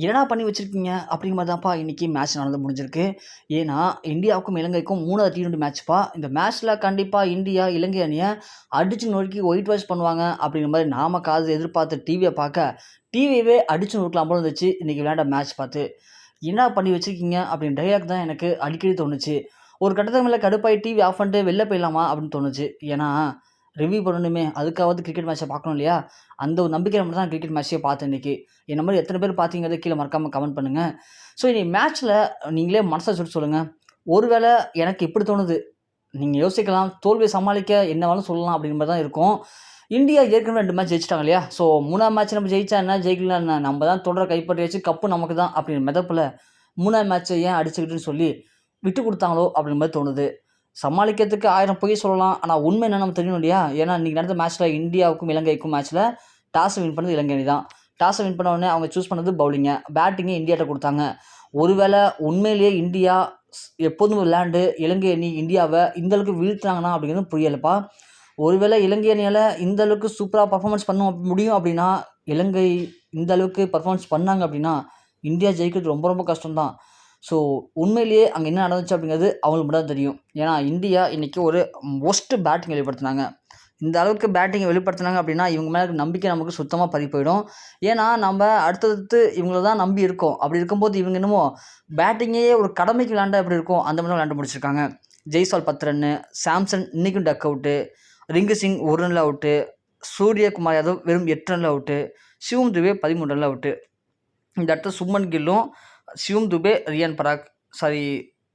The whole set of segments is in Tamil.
என்னடா பண்ணி வச்சுருக்கீங்க? அப்படிங்கிற மாதிரி தான்ப்பா இன்றைக்கி மேட்ச் நடந்து முடிஞ்சிருக்கு. ஏன்னா இந்தியாவுக்கும் இலங்கைக்கும் மூணாவது டி டுவெண்ட்டி மேட்ச்ப்பா இந்த மேட்ச்சில் கண்டிப்பாக இந்தியா இலங்கை அணியை அடித்து நொறுக்கி ஒயிட் வாஷ் பண்ணுவாங்க அப்படிங்கிற மாதிரி நாம காது எதிர்பார்த்து டிவியை பார்க்க டிவியவே அடித்து நொறுக்கலாம் போல இருந்துச்சு. இன்றைக்கி விளையாண்ட மேட்ச் பார்த்து. என்ன பண்ணி வச்சுருக்கீங்க? அப்படின்னு டைலாக் தான் எனக்கு அடிக்கடி தோணுச்சு. ஒரு கட்டத்துக்கு மேலே கடுப்பாகி டிவி ஆஃப் பண்ணிட்டு வெளில போயிடலாமா அப்படின்னு தோணுச்சு. ஏன்னா ரிவ்யூ பண்ணணுமே அதுக்காவது கிரிக்கெட் மேட்ச்சை பார்க்கணும் இல்லையா? அந்த ஒரு நம்பிக்கை மட்டும் தான் கிரிக்கெட் மேட்ச்சே பார்த்தேன் இன்றைக்கி என்ன மாதிரி எத்தனை பேர் பார்த்தீங்கிறத கீழே மறக்காமல் கமெண்ட் பண்ணுங்கள் ஸோ இனி மேட்ச்சில் நீங்களே மனசை சொல்லி சொல்லுங்கள் ஒருவேளை எனக்கு எப்படி தோணுது. நீங்கள் யோசிக்கலாம். தோல்வியை சமாளிக்க என்ன வேணாலும் சொல்லலாம் அப்படிங்கிற மாதிரி தான் இருக்கும். இந்தியா ஏற்கனவே ரெண்டு மேட்ச் ஜெயிச்சிட்டாங்க இல்லையா? ஸோ மூணாம் மேட்ச் நம்ம ஜெயிச்சா என்ன? ஜெயிக்கலாம் என்ன? நம்ம தான் தொடர கைப்பற்றியாச்சு கப்பு நமக்கு தான் அப்படிங்கிற மிதப்பில் மூணாம் மேட்ச்சை ஏன் அடிச்சுக்கிட்டுன்னு சொல்லி விட்டு கொடுத்தாங்களோ அப்படிங்கிற மாதிரி தோணுது. சமாளிக்கிறதுக்கு ஆயிரம் பொய் சொல்லலாம். ஆனால் உண்மை என்ன நம்ம தெரியணும் இல்லையா? ஏன்னா இன்றைக்கி நடந்த மேட்ச்சில் இந்தியாவுக்கும் இலங்கைக்கும் மேட்ச்சில் டாஸ் வின் பண்ணது இலங்கை அணி தான். டாஸை வின் பண்ண உடனே அவங்க சூஸ் பண்ணது பவுலிங்கை பேட்டிங்கை இந்தியாட்ட கொடுத்தாங்க. ஒருவேளை உண்மையிலேயே இந்தியா எப்போதும் விளையாண்டு இலங்கை அணி இந்தியாவை இந்த அளவுக்கு வீழ்த்தினாங்கன்னா அப்படிங்கிறது புரியலப்பா. ஒருவேளை இலங்கை அணியால் இந்த அளவுக்கு சூப்பராக பர்ஃபார்மன்ஸ் பண்ண முடியும் அப்படின்னா இலங்கை இந்த அளவுக்கு பர்ஃபார்மன்ஸ் பண்ணாங்க அப்படின்னா இந்தியா ஜெயிக்கிறது ரொம்ப ரொம்ப கஷ்டம்தான். ஸோ உண்மையிலேயே அங்கே என்ன நடந்துச்சு அப்படிங்கிறது அவங்களுக்கு மட்டும் தான் தெரியும். ஏன்னா இந்தியா இன்றைக்கி ஒரு ஒஸ்ட்டு பேட்டிங் வெளிப்படுத்தினாங்க. இந்த அளவுக்கு பேட்டிங்கை வெளிப்படுத்தினாங்க அப்படின்னா இவங்க மேலே நம்பிக்கை நமக்கு சுத்தமாக பறி போயிடும் ஏன்னா நம்ம அடுத்தடுத்து இவங்கள தான் நம்பி இருக்கோம். அப்படி இருக்கும்போது இவங்க என்னமோ பேட்டிங்கே ஒரு கடமைக்கு விளாண்டா எப்படி இருக்கும்? அந்த மாதிரி விளாண்டு முடிச்சிருக்காங்க. ஜெய்சால் பத்து ரன்னு சாம்சன் இன்றைக்கும் டக் அவுட்டு ரிங்கு சிங் ஒரு ரனில் அவுட்டு சூரியகுமார் யாதவ் வெறும் எட்டு ரனில் அவுட்டு சிவம் துபே பதிமூணு ரனில் அவுட்டு இந்த இடத்துல சுமன் கில்லும் சிவம் துபே ரியான் பராக் சாரி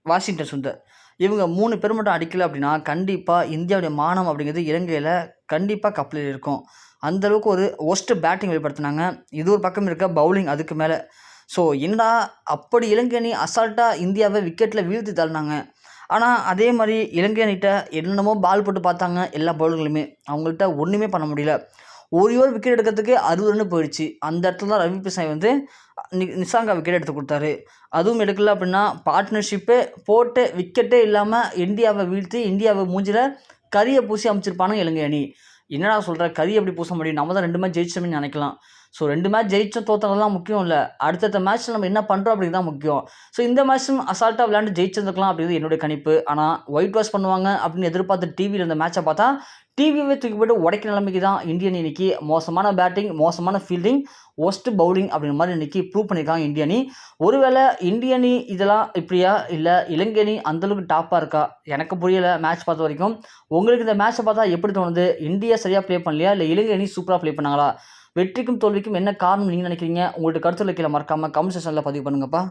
வாஷிங்டன் சுந்தர். இவங்க மூணு பேர் மட்டும் அடிக்கல அப்படின்னா கண்டிப்பாக இந்தியாவுடைய மானம் அப்படிங்கிறது இலங்கையில் கண்டிப்பாக கப்பலில் இருக்கும். அந்தளவுக்கு ஒரு ஒஸ்ட்டு பேட்டிங் வெளிப்படுத்தினாங்க. இது ஒரு பக்கம் இருக்க பவுலிங் அதுக்கு மேலே. ஸோ என்னடா அப்படி இலங்கை அணி அசால்ட்டாக இந்தியாவை விக்கெட்டில் வீழ்த்தி தள்ளினாங்க. ஆனால் அதே மாதிரி இலங்கை அணிகிட்ட என்னென்னமோ பால் போட்டு பார்த்தாங்க எல்லா பவுலர்களுமே அவங்கள்ட்ட ஒன்றுமே பண்ண முடியல. ஒரு ஓவர் விக்கெட் எடுக்கிறதுக்கு அறுபது ரன் போயிடுச்சு. அந்த இடத்துல தான் ரவி பிசாய் வந்து நி நிசாங்கா விக்கெட் எடுத்து கொடுத்தாரு. அதுவும் எடுக்கல அப்படின்னா பார்ட்னர்ஷிப்பு போட்டு விக்கெட்டே இல்லாமல் இந்தியாவை வீழ்த்தி இந்தியாவை மூஞ்சில் கரியை பூசி அமைச்சிருப்பானுங்க இலங்கை அணி. என்னடா சொல்கிற கறி எப்படி பூச முடியும்? நம்ம தான் ரெண்டு மேட்ச் ஜெயிச்சோம்னு நினைக்கலாம். ஸோ ரெண்டு மேட்ச் ஜெயிச்சோம் தோத்ததெல்லாம் முக்கியம் இல்லை. அடுத்தடுத்த மேட்ச்சில் நம்ம என்ன பண்ணுறோம் அப்படிங்கிறது தான் முக்கியம். ஸோ இந்த மேட்ச்சும் அசால்ட்டாக விளையாண்டு ஜெயிச்சிருந்துக்கலாம் அப்படிங்கிறது என்னுடைய கணிப்பு. ஆனால் ஒயிட் வாஷ் பண்ணுவாங்க அப்படின்னு எதிர்பார்த்து டிவியில் இந்த மேட்ச்சை பார்த்தா டிவியவே தூக்கி போட்டு உடைக்க நிலைமைக்கு தான் இந்தியன் இன்னைக்கு மோசமான பேட்டிங் மோசமான ஃபீல்டிங் ஒஸ்ட் பவுலிங் அப்படிங்கிற மாதிரி இன்னைக்கு ப்ரூவ் பண்ணியிருக்காங்க இந்திய அணி. ஒருவேளை இந்திய அணி இதெல்லாம் இப்படியா? இல்லை இலங்கை அணி அந்தளவுக்கு டாப்பாக இருக்கா? எனக்கு புரியலை மேட்ச் பார்த்த வரைக்கும். உங்களுக்கு இந்த மேட்ச்சை பார்த்தா எப்படி தோணுது? இந்தியா சரியாக ப்ளே பண்ணலையா? இல்லை இலங்கை அணி சூப்பராக ப்ளே பண்ணாங்களா? வெற்றிக்கும் தோல்விக்கும் என்ன காரணம் நீங்கள் நினைக்கிறீங்க? உங்கள்கிட்ட கருத்துள்ள கீழே மறக்காமல் கமெண்ட் செஷனில் பதிவு பண்ணுங்கப்பா.